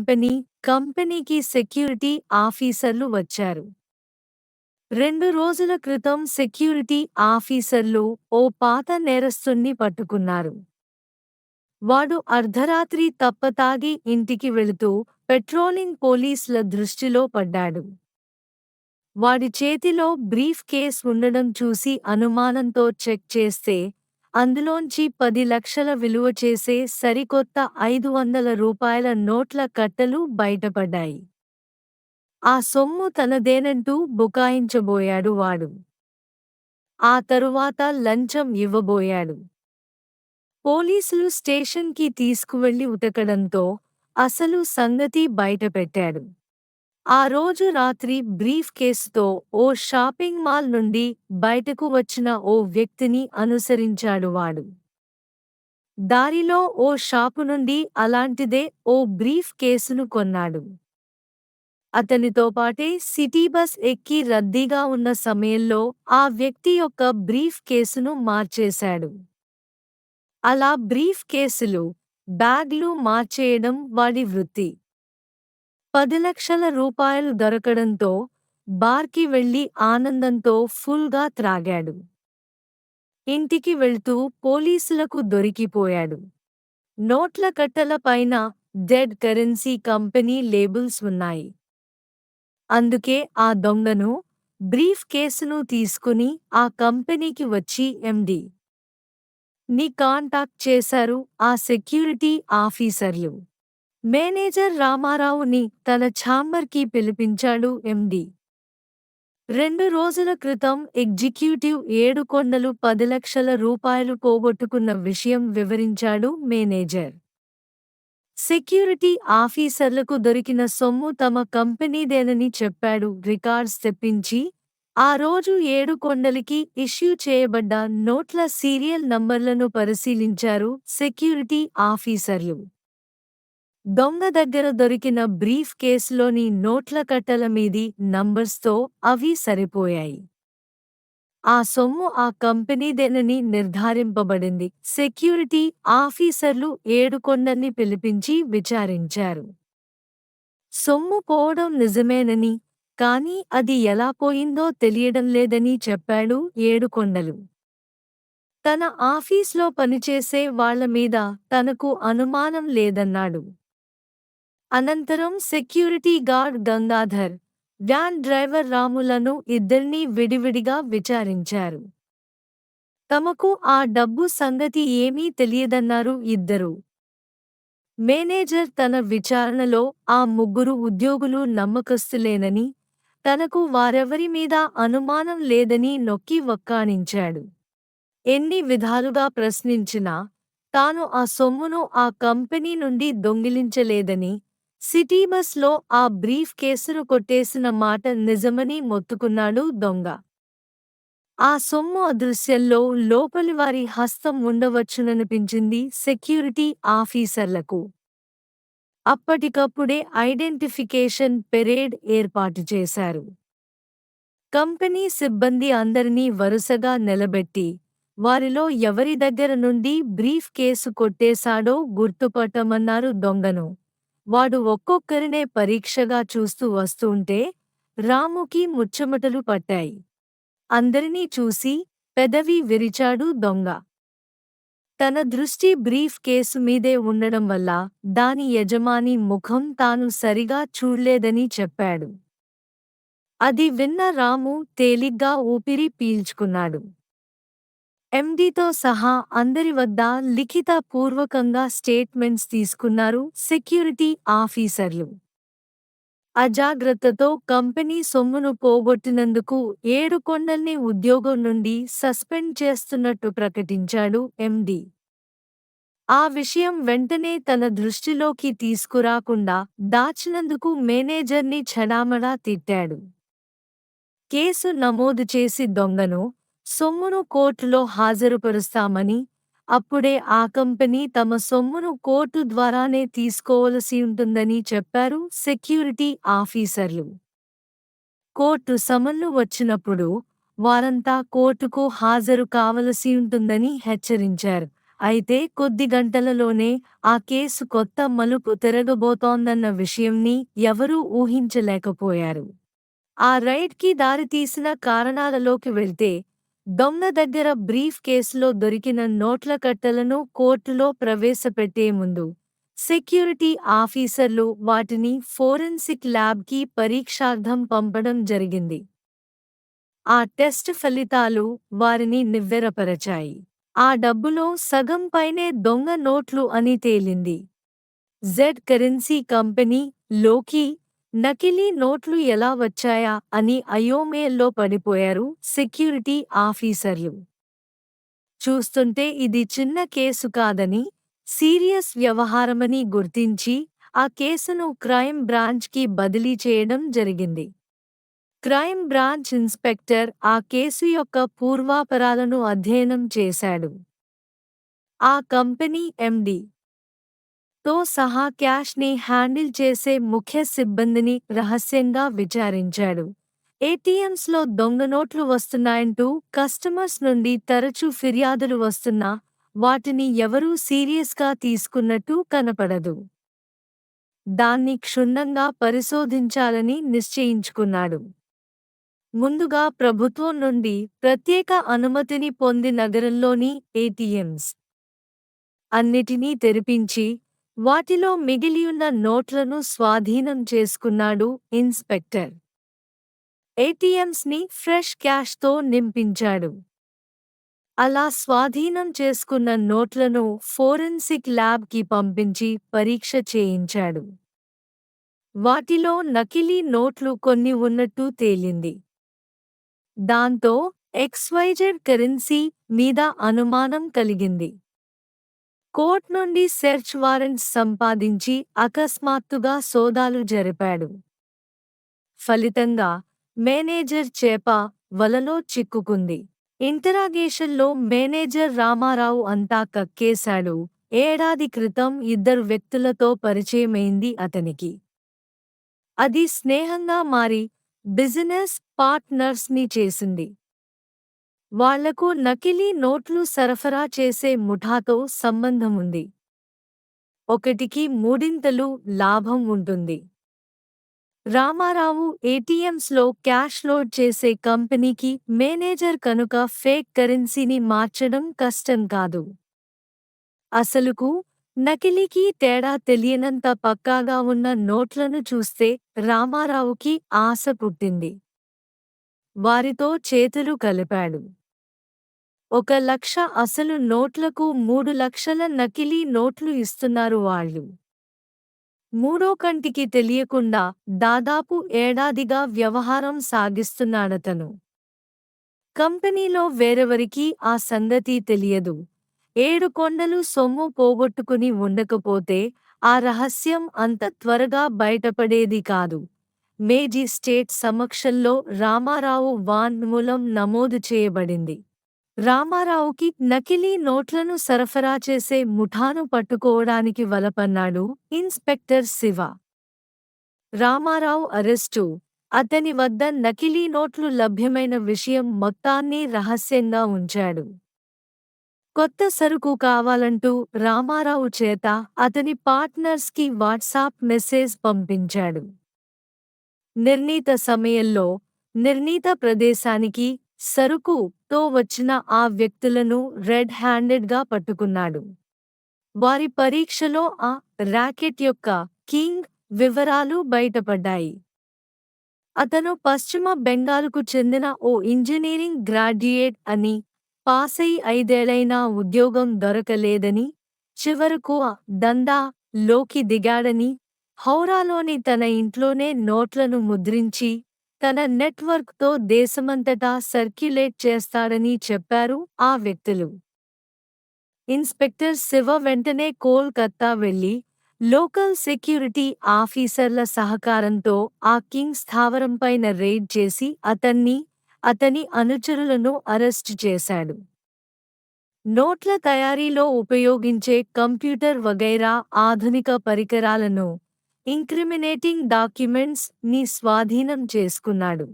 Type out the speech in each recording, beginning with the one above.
Company కంపెనీకి security ఆఫీసర్లు వచ్చారు. రెండు రోజుల క్రితం సెక్యూరిటీ ఆఫీసర్లు ఓ పాత నేరస్తుణ్ణి పట్టుకున్నారు. వాడు అర్ధరాత్రి తప్పతాగి ఇంటికి వెళుతూ పెట్రోలింగ్ పోలీసుల దృష్టిలో పడ్డాడు. వాడి చేతిలో బ్రీఫ్ కేస్ ఉండడం చూసి అనుమానంతో చెక్ చేస్తే అందులోంచి పది లక్షల విలువ చేసే సరికొత్త ఐదు వందల రూపాయల నోట్ల కట్టలు బయటపడ్డాయి. ఆ సొమ్ము తనదేనంటూ బుకాయించబోయాడు వాడు. ఆ తరువాత లంచం ఇవ్వబోయాడు. పోలీసులు స్టేషన్కి తీసుకువెళ్ళి ఉతకడంతో అసలు సంగతి బయటపెట్టాడు. ఆ రోజు రాత్రి బ్రీఫ్ కేసుతో ఓ షాపింగ్ మాల్ నుండి బయటకు వచ్చిన ఓ వ్యక్తిని అనుసరించాడు వాడు. దారిలో ఓ షాపు నుండి అలాంటిదే ఓ బ్రీఫ్ కేసును కొన్నాడు. అతనితో పాటే సిటీ బస్ ఎక్కి రద్దీగా ఉన్న సమయంలో ఆ వ్యక్తి యొక్క బ్రీఫ్ కేసును మార్చేశాడు. అలా బ్రీఫ్ కేసులు బ్యాగ్లు మార్చేయడం వాడి వృత్తి. పది లక్షల రూపాయలు దొరకడంతో బార్కి వెళ్ళి ఆనందంతో ఫుల్గా త్రాగాడు. ఇంటికి వెళ్తూ పోలీసులకు దొరికిపోయాడు. నోట్ల కట్టల పైన డెడ్ కరెన్సీ కంపెనీ లేబుల్స్ ఉన్నాయి. అందుకే ఆ దొంగను బ్రీఫ్ కేసును తీసుకుని ఆ కంపెనీకి వచ్చి ఎండి. ని కాంటాక్ట్ చేశారు ఆ సెక్యూరిటీ ఆఫీసర్లు. మేనేజర్ రామారావుని తన ఛాంబర్కి పిలిపించాడు ఎండి. రెండు రోజుల క్రితం ఎగ్జిక్యూటివ్ ఏడు కొండలు పది లక్షల రూపాయలు పోగొట్టుకున్న విషయం వివరించాడు మేనేజర్. సెక్యూరిటీ ఆఫీసర్లకు దొరికిన సొమ్ము తమ కంపెనీదేనని చెప్పాడు రికార్డ్స్ తెప్పించి ఆ రోజు ఏడు కొండలకి ఇష్యూ చేయబడ్డ నోట్ల సీరియల్ నంబర్లను పరిశీలించారు సెక్యూరిటీ ఆఫీసర్లు. దొంగ దగ్గర దొరికిన బ్రీఫ్ కేసులోని నోట్ల కట్టల మీది నంబర్స్తో అవి సరిపోయాయి. ఆ సొమ్ము ఆ కంపెనీదేనని నిర్ధారింపబడింది. సెక్యూరిటీ ఆఫీసర్లు ఏడుకొండల్ని పిలిపించి విచారించారు. సొమ్ము పోవడం నిజమేనని కాని అది ఎలా పోయిందో తెలియడం లేదని చెప్పాడు ఏడుకొండలు. తన ఆఫీస్లో పనిచేసే వాళ్ళ మీద తనకు అనుమానం లేదన్నాడు. అనంతరం security guard Gangadhar van driver రాములను ఇద్దరినీ విడివిడిగా విచారించారు. తమకు ఆ డబ్బు సంగతి ఏమీ తెలియదన్నారు ఇద్దరు. మేనేజర్ తన విచారణలో ఆ ముగ్గురు ఉద్యోగులు నమ్మకస్తులేనని తనకు వారెవరి మీద అనుమానం లేదని నొక్కి వక్కాణించాడు. ఎన్ని విధాలుగా ప్రశ్నించినా తాను ఆ సొమ్మును ఆ కంపెనీ నుండి దొంగిలించలేదని సిటీ బస్లో ఆ బ్రీఫ్ కేసును కొట్టేసిన మాట నిజమని మొత్తుకున్నాడు దొంగ. ఆ సొమ్ము అదృశ్యంలో లోపలివారి హస్తం ఉండవచ్చుననిపించింది సెక్యూరిటీ ఆఫీసర్లకు. అప్పటికప్పుడే ఐడెంటిఫికేషన్ పెరేడ్ ఏర్పాటు చేశారు. కంపెనీ సిబ్బంది అందరినీ వరుసగా నిలబెట్టి వారిలో ఎవరి దగ్గర నుండి బ్రీఫ్ కేసు కొట్టేశాడో గుర్తుపట్టమన్నారు దొంగను. వాడు ఒక్కొక్కరినే పరీక్షగా చూస్తూ వస్తుంటే రాముకి ముచ్చమటలు పట్టాయి. అందరినీ చూసి పెదవి విరిచాడు దొంగ. తన దృష్టి బ్రీఫ్ కేసు మీదే ఉండడం వల్ల దాని యజమాని ముఖం తాను సరిగా చూడ్లేదని చెప్పాడు. అది విన్న రాము తేలిగ్గా ఊపిరి పీల్చుకున్నాడు. ఎండీతో సహా అందరి వద్ద లిఖిత పూర్వకంగా స్టేట్మెంట్స్ తీసుకున్నారు సెక్యూరిటీ ఆఫీసర్లు. అజాగ్రత్తతో కంపెనీ సొమ్మును పోగొట్టినందుకు ఏడు కొండల్ని ఉద్యోగం నుండి సస్పెండ్ చేస్తున్నట్టు ప్రకటించాడు ఎండి. ఆ విషయం వెంటనే తన దృష్టిలోకి తీసుకురాకుండా దాచినందుకు మేనేజర్ని చడామడా తిట్టాడు. కేసు నమోదు చేసి దొంగను సొమ్మును కోర్టులో హాజరుపరుస్తామని అప్పుడే ఆ కంపెనీ తమ సొమ్మును కోర్టు ద్వారానే తీసుకోవలసి ఉంటుందని చెప్పారు సెక్యూరిటీ ఆఫీసర్లు. కోర్టు సమన్లు వచ్చినప్పుడు వారంతా కోర్టుకు హాజరు కావలసి ఉంటుందని హెచ్చరించారు. అయితే కొద్ది గంటలలోనే ఆ కేసు కొత్త మలుపు తిరగబోతోందన్న విషయంని ఎవరూ ఊహించలేకపోయారు. ఆ రైడ్కి దారితీసిన కారణాలలోకి వెళ్తే దొంగ దగ్గర బ్రీఫ్ కేసులో దొరికిన నోట్ల కట్టలను కోర్టులో ప్రవేశపెట్టే ముందు సెక్యూరిటీ ఆఫీసర్లు వాటిని ఫోరెన్సిక్ ల్యాబ్కి పరీక్షార్థం పంపడం జరిగింది. ఆ టెస్ట్ ఫలితాలు వారిని నివ్వెరపరచాయి. ఆ డబ్బులో సగం పైనే దొంగ నోట్లు అని తేలింది. జెడ్ కరెన్సీ కంపెనీ లోకి నకిలీ నోట్లు ఎలా వచ్చాయా అని అయోమయంలో పడిపోయారు సెక్యూరిటీ ఆఫీసర్లు. చూస్తుంటే ఇది చిన్న కేసు కాదని సీరియస్ వ్యవహారమని గుర్తించి ఆ కేసును క్రైమ్ బ్రాంచ్కి బదిలీ చేయడం జరిగింది. క్రైమ్ బ్రాంచ్ ఇన్స్పెక్టర్ ఆ కేసు యొక్క పూర్వాపరాలను అధ్యయనం చేశాడు. ఆ కంపెనీ ఎండి తో సహా క్యాష్ని హ్యాండిల్ చేసే ముఖ్య సిబ్బందిని రహస్యంగా విచారించాడు. ఏటీఎంస్లో దొంగ నోట్లు వస్తున్నాయంటూ కస్టమర్స్ నుండి తరచూ ఫిర్యాదులు వస్తున్నా వాటిని ఎవరూ సీరియస్గా తీసుకున్నట్టు కనపడదు. దాన్ని క్షుణ్ణంగా పరిశోధించాలని నిశ్చయించుకున్నాడు. ముందుగా ప్రభుత్వం నుండి ప్రత్యేక అనుమతిని పొంది నగరంలోని ఏటీఎంస్ అన్నిటినీ తెరిపించి వాటిలో మిగిలియున్న నోట్లను స్వాధీనం చేసుకున్నాడు ఇన్స్పెక్టర్. ఏటీఎంస్ని ఫ్రెష్ క్యాష్తో నింపించాడు. అలా స్వాధీనం చేసుకున్న నోట్లను ఫోరెన్సిక్ ల్యాబ్కి పంపించి పరీక్ష చేయించాడు. వాటిలో నకిలీ నోట్లు కొన్ని ఉన్నట్టు తేలింది. దాంతో ఎక్స్వైజెడ్ కరెన్సీ మీద అనుమానం కలిగింది. కోర్ట్ నుండి సెర్చ్ వారెంట్ సంపాదించి అకస్మాత్తుగా సోదాలు జరిపాడు. ఫలితంగా మేనేజర్ చేప వలలో చిక్కుకుంది. ఇంటరాగేషన్లో మేనేజర్ రామారావు అంతా కక్కేశాడు. ఏడాది క్రితం ఇద్దరు వ్యక్తులతో పరిచయమైంది అతనికి. అది స్నేహంగా మారి బిజినెస్ పార్ట్నర్స్ని చేసింది. వాళ్ళకు నకిలీ నోట్లు సరఫరా చేసే ముఠాతో సంబంధముంది ఒకటికి మూడింతలు లాభం ఉంటుంది. రామారావు ఏటీఎంస్లో క్యాష్ లోడ్ చేసే కంపెనీకి మేనేజర్ కనుక ఫేక్ కరెన్సీని మార్చడం కష్టం కాదు. అసలుకు నకిలీకి తేడా తెలియనంత పక్కాగా ఉన్న నోట్లను చూస్తే రామారావుకి ఆశ పుట్టింది. వారితో చేతులు కలిపాడు. ఒక లక్ష అసలు నోట్లకు మూడు లక్షల నకిలీ నోట్లు ఇస్తున్నారు వాళ్ళు. మూడో కంటికి తెలియకుండా దాదాపు ఏడాదిగా వ్యవహారం సాగిస్తున్నాడతను. కంపెనీలో వేరెవరికీ ఆ సంగతి తెలియదు. ఏడు కొండలు సొమ్ము పోగొట్టుకుని ఉండకపోతే ఆ రహస్యం అంత త్వరగా బయటపడేది కాదు. మేజీ స్టేట్ సమక్షంలో రామారావు వాన్మూలం నమోదు చేయబడింది. రామారావుకి నకిలీ నోట్లను సరఫరా చేసే ముఠాను పట్టుకోవడానికి వలపన్నాడు ఇన్స్పెక్టర్ శివ. రామారావు అరెస్టు. అతని వద్ద నకిలీ నోట్లు లభ్యమైన విషయం మొత్తాన్ని రహస్యంగా ఉంచాడు. కొత్త సరుకు కావాలంటూ రామారావు చేత అతని పార్ట్నర్స్కి వాట్సాప్ మెసేజ్ పంపించాడు. నిర్ణీత సమయంలో నిర్ణీత ప్రదేశానికి సరుకు తో వచ్చిన ఆ వ్యక్తులను రెడ్ హ్యాండెడ్గా పట్టుకున్నాడు. వారి పరీక్షలో ఆ ర్యాకెట్ యొక్క కింగ్ వివరాలు బయటపడ్డాయి. అతను పశ్చిమ బెంగాల్కు చెందిన ఓ ఇంజనీరింగ్ గ్రాడ్యుయేట్ అని పాసై ఐదేళ్ళైనా ఉద్యోగం దొరకలేదని చివరకు ఆ దందా లోకి దిగాడని హౌరాలోని తన ఇంట్లోనే నోట్లను ముద్రించి తన నెట్వర్క్తో దేశమంతటా సర్క్యులేట్ చేస్తాడని చెప్పారు ఆ వ్యక్తులు. ఇన్స్పెక్టర్ శివ వెంటనే కోల్కత్తా వెళ్ళి లోకల్ సెక్యూరిటీ ఆఫీసర్ల సహకారంతో ఆ కింగ్ స్థావరంపైన రెయిడ్ చేసి అతన్ని అతని అనుచరులను అరెస్టు చేశాడు. నోట్ల తయారీలో ఉపయోగించే కంప్యూటర్ వగైరా ఆధునిక పరికరాలను ఇంక్రిమినేటింగ్ డాక్యుమెంట్స్ని స్వాధీనం చేసుకున్నాడు.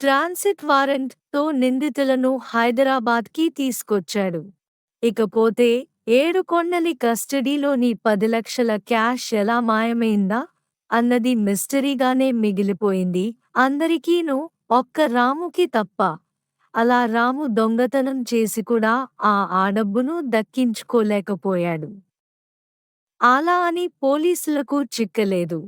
ట్రాన్సిట్ వారెంట్తో నిందితులను హైదరాబాద్కి తీసుకొచ్చాడు. ఇకపోతే ఏడుకొండలి కస్టడీలోని పది లక్షల క్యాష్ ఎలా మాయమైందా? అన్నది మిస్టరీగానే మిగిలిపోయింది. అందరికీనూ ఒక్క రాముకి తప్ప. అలా రాము దొంగతనం చేసి కూడా ఆ ఆడబ్బును దక్కించుకోలేకపోయాడు. అలా అని పోలీసులకు చిక్కలేదు.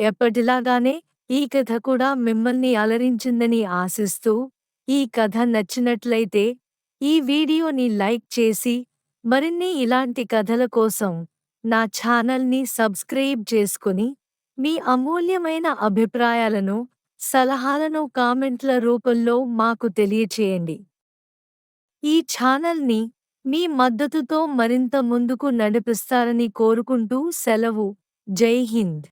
ఎప్పటిలాగానే ఈ కథ కూడా మిమ్మల్ని అలరించిందని ఆశిస్తూ ఈ కథ నచ్చినట్లయితే ఈ వీడియోని లైక్ చేసి మరిన్ని ఇలాంటి కథల కోసం నా ఛానల్ని సబ్స్క్రైబ్ చేసుకుని మీ అమూల్యమైన అభిప్రాయాలను సలహాలను కామెంట్ల రూపంలో మాకు తెలియచేయండి. ఈ ఛానల్ని మీ మద్దతుతో మరింత ముందుకు నడిపిస్తారని కోరుకుంటూ సెలవు. జై హింద్.